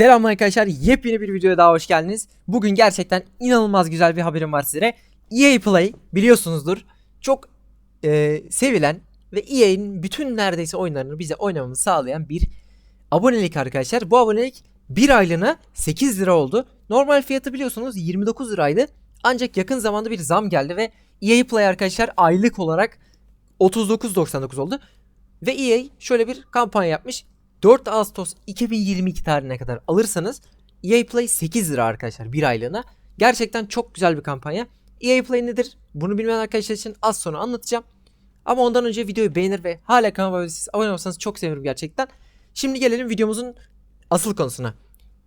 Selam arkadaşlar. Yepyeni bir videoya daha hoş geldiniz. Bugün gerçekten inanılmaz güzel bir haberim var sizlere. EA Play biliyorsunuzdur. Çok e, sevilen ve EA'in bütün neredeyse oyunlarını bize oynamamızı sağlayan bir abonelik arkadaşlar. Bu abonelik bir aylığına 8 lira oldu. Normal fiyatı biliyorsunuz 29 liraydı. Ancak yakın zamanda bir zam geldi ve EA Play arkadaşlar aylık olarak 39.99 oldu. Ve EA şöyle bir kampanya yapmış. 4 Ağustos 2022 tarihine kadar alırsanız EA Play 8 lira arkadaşlar bir aylığına. Gerçekten çok güzel bir kampanya. EA Play nedir? Bunu bilmeyen arkadaşlar için az sonra anlatacağım. Ama ondan önce videoyu beğenir ve hala kanalıma abone olursanız çok sevinirim gerçekten. Şimdi gelelim videomuzun asıl konusuna.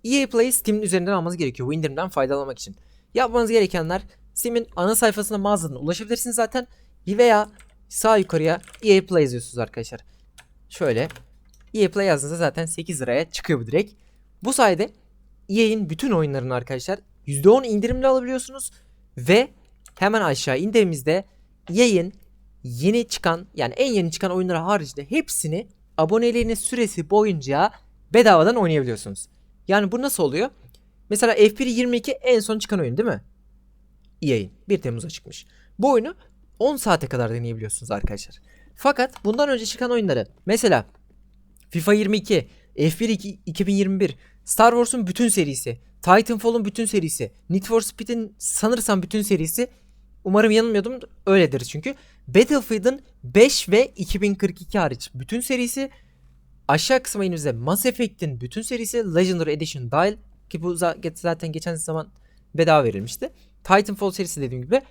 EA Play'i Steam'in üzerinden almanız gerekiyor bu indirimden faydalanmak için. Yapmanız gerekenler Steam'in ana sayfasına mağazadan ulaşabilirsiniz zaten veya sağ yukarıya EA Play yazıyorsunuz arkadaşlar. Şöyle EA Play yazdığınızda zaten 8 liraya çıkıyor bu direkt. Bu sayede EA'in bütün oyunlarını arkadaşlar %10 indirimli alabiliyorsunuz ve hemen aşağı indiğimizde EA'in yeni çıkan yani en yeni çıkan oyunları haricinde hepsini aboneliğiniz süresi boyunca bedavadan oynayabiliyorsunuz. Yani bu nasıl oluyor? Mesela F1 22 en son çıkan oyun değil mi? EA'in 1 Temmuz'a çıkmış. Bu oyunu 10 saate kadar deneyebiliyorsunuz arkadaşlar. Fakat bundan önce çıkan oyunları mesela FIFA 22, F1 2 2021, Star Wars'un bütün serisi, Titanfall'un bütün serisi, Need for Speed'in sanırsam bütün serisi umarım yanılmıyordum öyledir çünkü. Battlefield'ın 5 ve 2042 hariç bütün serisi aşağı kısma indiğimizde Mass Effect'in bütün serisi Legendary Edition dahil ki bu za- zaten geçen zaman bedava verilmişti. Titanfall serisi dediğim gibi.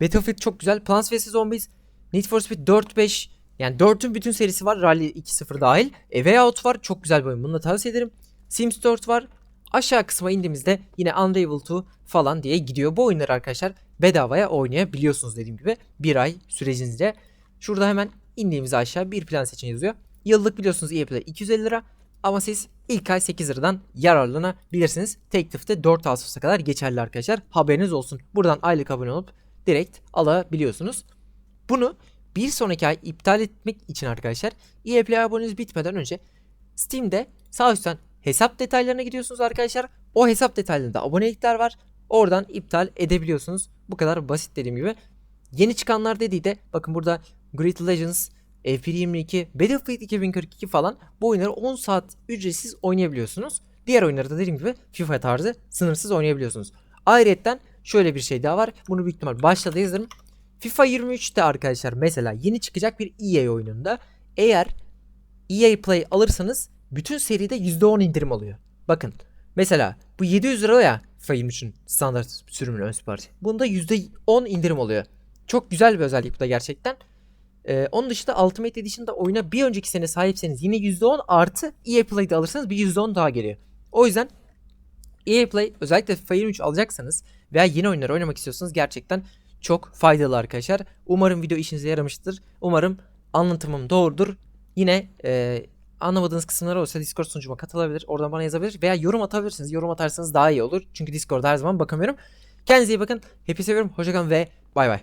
Battlefield çok güzel. Plants vs Zombies, Need for Speed 4 5 yani 4'ün bütün serisi var. Rally 2.0 dahil. A Way Out var. Çok güzel bir oyun. Bunu da tavsiye ederim. Sims 4 var. Aşağı kısma indiğimizde yine Unravel 2 falan diye gidiyor. Bu oyunları arkadaşlar bedavaya oynayabiliyorsunuz dediğim gibi. Bir ay sürecinizde. Şurada hemen indiğimizde aşağı bir plan seçin yazıyor. Yıllık biliyorsunuz EA Play 250 lira. Ama siz ilk ay 8 liradan yararlanabilirsiniz. Teklif de 4 Ağustos'a kadar geçerli arkadaşlar. Haberiniz olsun. Buradan aylık abone olup direkt alabiliyorsunuz. Bunu bir sonraki ay iptal etmek için arkadaşlar EA Play aboneniz bitmeden önce Steam'de sağ üstten hesap detaylarına gidiyorsunuz arkadaşlar. O hesap detaylarında abonelikler var. Oradan iptal edebiliyorsunuz. Bu kadar basit dediğim gibi. Yeni çıkanlar dediği de bakın burada Great Legends, F1 22, Battlefield 2042 falan bu oyunları 10 saat ücretsiz oynayabiliyorsunuz. Diğer oyunları da dediğim gibi FIFA tarzı sınırsız oynayabiliyorsunuz. Ayrıca şöyle bir şey daha var. Bunu büyük ihtimal başta da yazarım. FIFA 23'te arkadaşlar mesela yeni çıkacak bir EA oyununda eğer EA Play alırsanız bütün seride %10 indirim oluyor. Bakın mesela bu 700 lira ya FIFA 23'ün standart sürümünün ön siparişi. Bunda %10 indirim oluyor. Çok güzel bir özellik bu da gerçekten. Ee, onun dışında Ultimate Edition'da oyuna bir önceki sene sahipseniz yine %10 artı EA Play'de alırsanız bir %10 daha geliyor. O yüzden EA Play özellikle FIFA 23 alacaksanız veya yeni oyunlar oynamak istiyorsanız gerçekten çok faydalı arkadaşlar. Umarım video işinize yaramıştır. Umarım anlatımım doğrudur. Yine e, anlamadığınız kısımlar olursa Discord sunucuma katılabilir. Oradan bana yazabilir veya yorum atabilirsiniz. Yorum atarsanız daha iyi olur. Çünkü Discord'da her zaman bakamıyorum. Kendinize iyi bakın. Hepinizi seviyorum. Hoşçakalın ve bay bay.